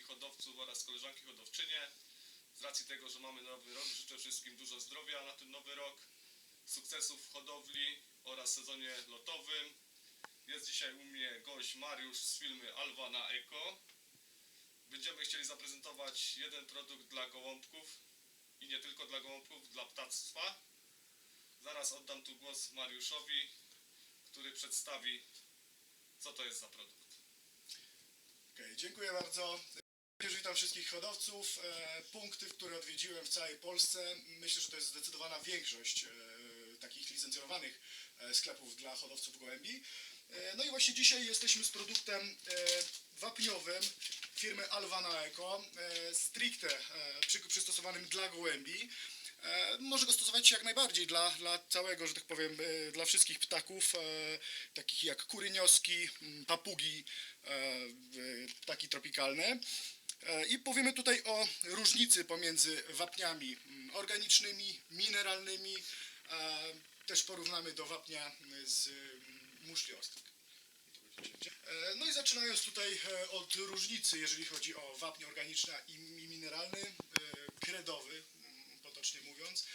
wszystkich hodowców oraz koleżanki hodowczynie. Z racji tego, że mamy nowy rok, życzę wszystkim dużo zdrowia na ten nowy rok, sukcesów w hodowli oraz sezonie lotowym. Jest dzisiaj u mnie gość Mariusz z firmy Alwa na Eko. Będziemy chcieli zaprezentować jeden produkt dla gołąbków i nie tylko dla gołąbków, dla ptactwa. Zaraz oddam tu głos Mariuszowi, który przedstawi, co to jest za produkt. Okej, dziękuję bardzo. Witam wszystkich hodowców. E, punkty, które odwiedziłem w całej Polsce, myślę, że to jest zdecydowana większość e, takich licencjonowanych e, sklepów dla hodowców gołębi. No i właśnie dzisiaj jesteśmy z produktem wapniowym firmy Alvana Eco, stricte przy, przystosowanym dla gołębi. Może go stosować się jak najbardziej dla, dla całego, że tak powiem, dla wszystkich ptaków, takich jak kurynioski, papugi, tropikalne. E, I powiemy tutaj o różnicy pomiędzy wapniami mm, organicznymi, mineralnymi. e, Też porównamy do wapnia z mm, muszli ostrych. E, No i zaczynając tutaj e, od różnicy, jeżeli chodzi o wapń organiczny i mi- mineralny, e, kredowy, mm, potocznie mówiąc.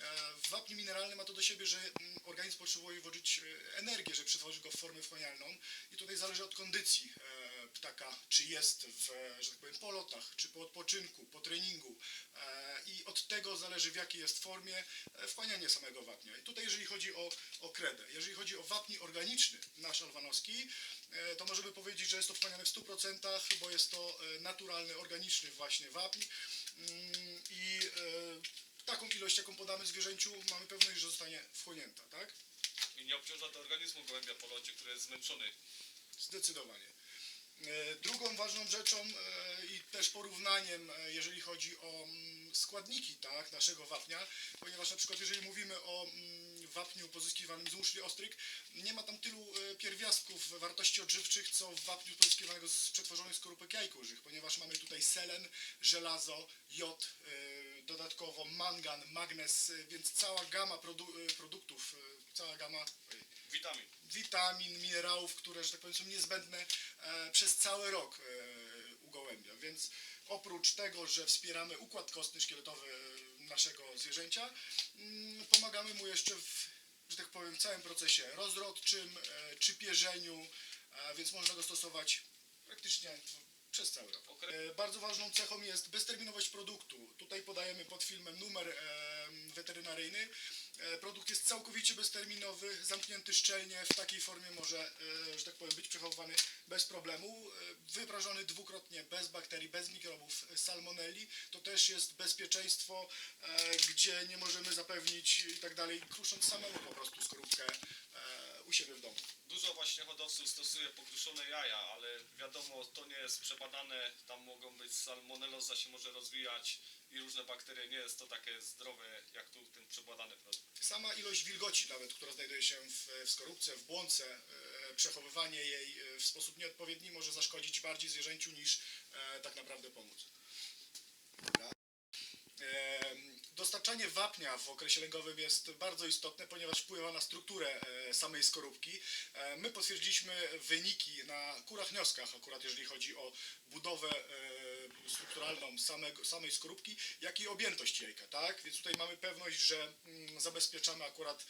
E, W wapniu mineralnym ma to do siebie, że organizm potrzebuje włożyć e, energię, żeby przetworzyć go w formę wchłanialną i tutaj zależy od kondycji e, ptaka, czy jest w, e, że tak powiem, po lotach, czy po odpoczynku, po treningu e, i od tego zależy w jakiej jest formie e, wchłanianie samego wapnia. I tutaj jeżeli chodzi o, o kredę, jeżeli chodzi o wapni organiczny, nasz alwanowski, to możemy powiedzieć, że jest to wchłaniane w 100%, bo jest to naturalny, organiczny właśnie wapń Mm, i taką ilość, jaką podamy zwierzęciu, mamy pewność, że zostanie wchłonięta, tak? I nie obciąża to organizmu gołębia po locie, który jest zmęczony. Zdecydowanie. E, Drugą ważną rzeczą e, i też porównaniem, e, jeżeli chodzi o mm, składniki tak, naszego wapnia, ponieważ na przykład jeżeli mówimy o mm, wapniu pozyskiwanym z muszli ostryg, nie ma tam tylu pierwiastków wartości odżywczych, co w wapniu pozyskiwanego z przetworzonych skorupek jajkurzych, ponieważ mamy tutaj selen, żelazo, jod, dodatkowo mangan, magnez, więc cała gama produ- produktów, cała gama Witamin. witamin, minerałów, które, że tak powiem, są niezbędne e, przez cały rok e, u gołębia. Więc oprócz tego, że wspieramy układ kostny, szkieletowy e, naszego zwierzęcia, mm, pomagamy mu jeszcze w, że tak powiem, całym procesie rozrodczym e, czy pierzeniu, e, więc można go stosować praktycznie w- przez cały rok. E, Bardzo ważną cechą jest bezterminowość produktu. Tutaj podajemy pod filmem numer e, weterynaryjny. E, Produkt jest całkowicie bezterminowy, zamknięty szczelnie, w takiej formie może, e, że tak powiem, być przechowywany bez problemu. E, Wyprażony dwukrotnie, bez bakterii, bez mikrobów, salmonelli. To też jest bezpieczeństwo, gdzie nie możemy zapewnić i tak dalej, krusząc samemu po prostu skorupkę u siebie w domu. Dużo właśnie hodowców stosuje pokruszone jaja, ale wiadomo, to nie jest przebadane, tam mogą być salmonelloza się może rozwijać i różne bakterie, nie jest to takie zdrowe jak tu ten przebadany produkt. Sama ilość wilgoci nawet, która znajduje się w, w skorupce, w błonce, e, przechowywanie jej e, w sposób nieodpowiedni może zaszkodzić bardziej zwierzęciu niż e, tak naprawdę pomóc. Dobra. Dostarczanie wapnia w okresie lęgowym jest bardzo istotne, ponieważ wpływa na strukturę e, samej skorupki. E, My potwierdziliśmy wyniki na kurach wnioskach, akurat jeżeli chodzi o budowę e, strukturalną samej skorupki, jak i objętość jajka, tak? Więc tutaj mamy pewność, że mm, zabezpieczamy akurat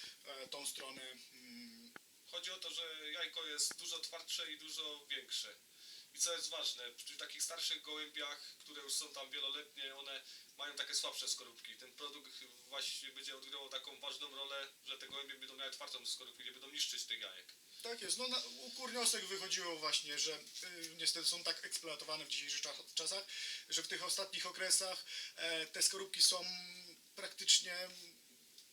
tą stronę mm, Chodzi o to, że jajko jest dużo twardsze i dużo większe. I co jest ważne, przy takich starszych gołębiach, które już są tam wieloletnie, one mają takie słabsze skorupki. Ten produkt właśnie będzie odgrywał taką ważną rolę, że te gołębie będą miały twardą skorupkę, nie będą niszczyć tych jajek. Tak jest. No, na, u kurniosek wychodziło właśnie, że y, niestety są tak eksploatowane w dzisiejszych czas- czasach, że w tych ostatnich okresach e, te skorupki są praktycznie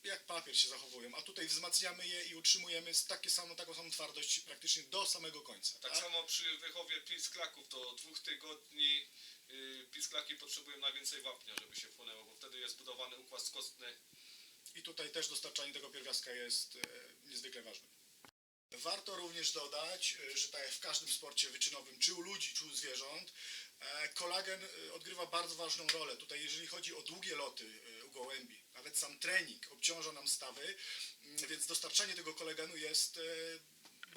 jak papier się zachowują, a tutaj wzmacniamy je i utrzymujemy z takie samo, taką samą twardość praktycznie do samego końca. Tak samo przy wychowie pisklaków do dwóch tygodni yy, pisklaki potrzebują najwięcej wapnia, żeby się wchłonęło, bo wtedy jest budowany układ kostny. I tutaj też dostarczanie tego pierwiastka jest e, niezwykle ważne. Warto również dodać, e, że tak jak w każdym sporcie wyczynowym, czy u ludzi, czy u zwierząt, e, kolagen odgrywa bardzo ważną rolę. Tutaj jeżeli chodzi o długie loty u gołębi, nawet sam trening obciąża nam stawy, mm, więc dostarczanie tego kolagenu jest e,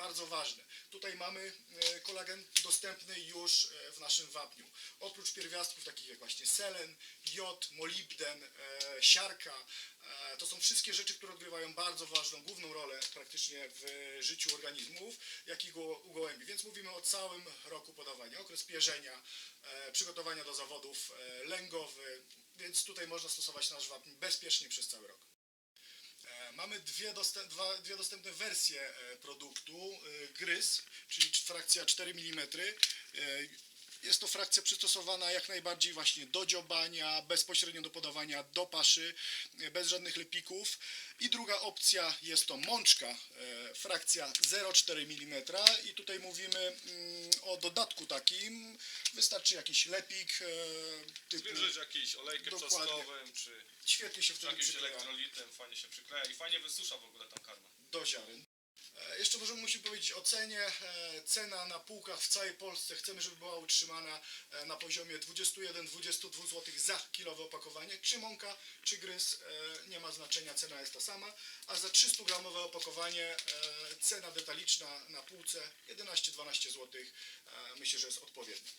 bardzo ważne. Tutaj mamy e, kolagen dostępny już e, w naszym wapniu. Oprócz pierwiastków takich jak właśnie selen, jod, molibden, e, siarka, to są wszystkie rzeczy, które odgrywają bardzo ważną, główną rolę praktycznie w życiu organizmów, jak i u gołębi. Więc mówimy o całym roku podawania. Okres pierzenia, przygotowania do zawodów, lęgowy, więc tutaj można stosować nasz wapń bezpiecznie przez cały rok. Mamy dwie, dostęp, dwa, dwie dostępne wersje e, produktu. E, Gryz, czyli frakcja 4 mm. Jest to frakcja przystosowana jak najbardziej właśnie do dziobania, bezpośrednio do podawania do paszy, e, bez żadnych lepików. I druga opcja jest to mączka, e, frakcja 0,4 mm. I tutaj mówimy mm, o dodatku takim. Wystarczy jakiś lepik e, typu Zwierzyć jakiś olejkiem Dokładnie. czosnkowym, czy świetnie się wtedy jakimś przykleja. elektrolitem, fajnie się przykleja i fajnie wysusza w ogóle tą karmę. do ziaren. E, Jeszcze możemy musimy powiedzieć o cenie. E, Cena na półkach w całej Polsce chcemy, żeby była utrzymana e, na poziomie 21-22 zł za kilowe opakowanie. Czy mąka, czy gryz, nie ma znaczenia, cena jest ta sama. A za 300 gramowe opakowanie cena detaliczna na półce 11-12 zł. Myślę, że jest odpowiednia.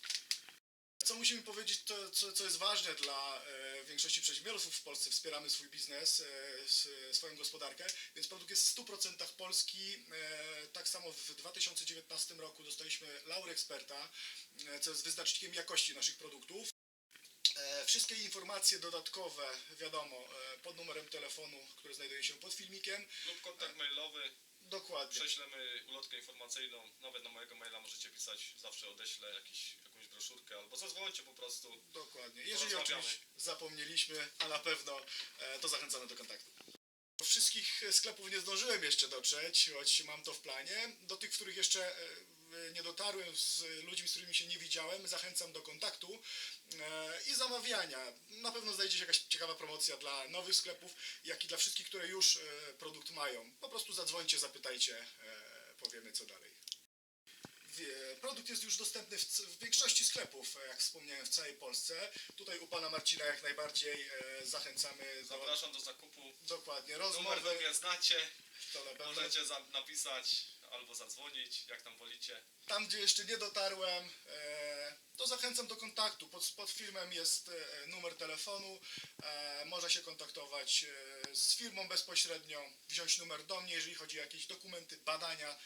Co musimy powiedzieć, to, co, co jest ważne dla e, większości przedsiębiorców w Polsce, wspieramy swój biznes, e, s, swoją gospodarkę, więc produkt jest w 100% polski. E, tak samo w 2019 roku dostaliśmy laurę eksperta, e, co jest wyznacznikiem jakości naszych produktów. E, Wszystkie informacje dodatkowe, wiadomo, e, pod numerem telefonu, który znajduje się pod filmikiem. Lub kontakt mailowy, Dokładnie. prześlemy ulotkę informacyjną, nawet na mojego maila możecie pisać, zawsze odeślę jakiś, jakąś broszurkę, albo zadzwońcie po prostu. Dokładnie. Jeżeli Porozmawiamy. oczywiście zapomnieliśmy, a na pewno, e, to zachęcamy do kontaktu. Do wszystkich sklepów nie zdążyłem jeszcze dotrzeć, choć mam to w planie. Do tych, w których jeszcze e, nie dotarłem z ludźmi, z którymi się nie widziałem, zachęcam do kontaktu e, i zamawiania. Na pewno znajdzie się jakaś ciekawa promocja dla nowych sklepów, jak i dla wszystkich, które już e, produkt mają. Po prostu zadzwońcie, zapytajcie, e, powiemy co dalej. Produkt jest już dostępny w, w większości sklepów, jak wspomniałem, w całej Polsce. Tutaj u pana Marcina jak najbardziej e, zachęcamy Zapraszam do zakupu. dokładnie Numer do rozmowy. mnie znacie, To na pewno. możecie napisać albo zadzwonić, jak tam wolicie. Tam, gdzie jeszcze nie dotarłem, e, to zachęcam do kontaktu. Pod, pod filmem jest e, numer telefonu. E, można się kontaktować z firmą bezpośrednio, wziąć numer do mnie, jeżeli chodzi o jakieś dokumenty, badania.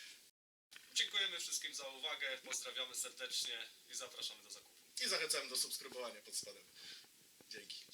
Dziękujemy wszystkim za uwagę, pozdrawiamy serdecznie i zapraszamy do zakupu. I zachęcam do subskrybowania pod spodem. Dzięki.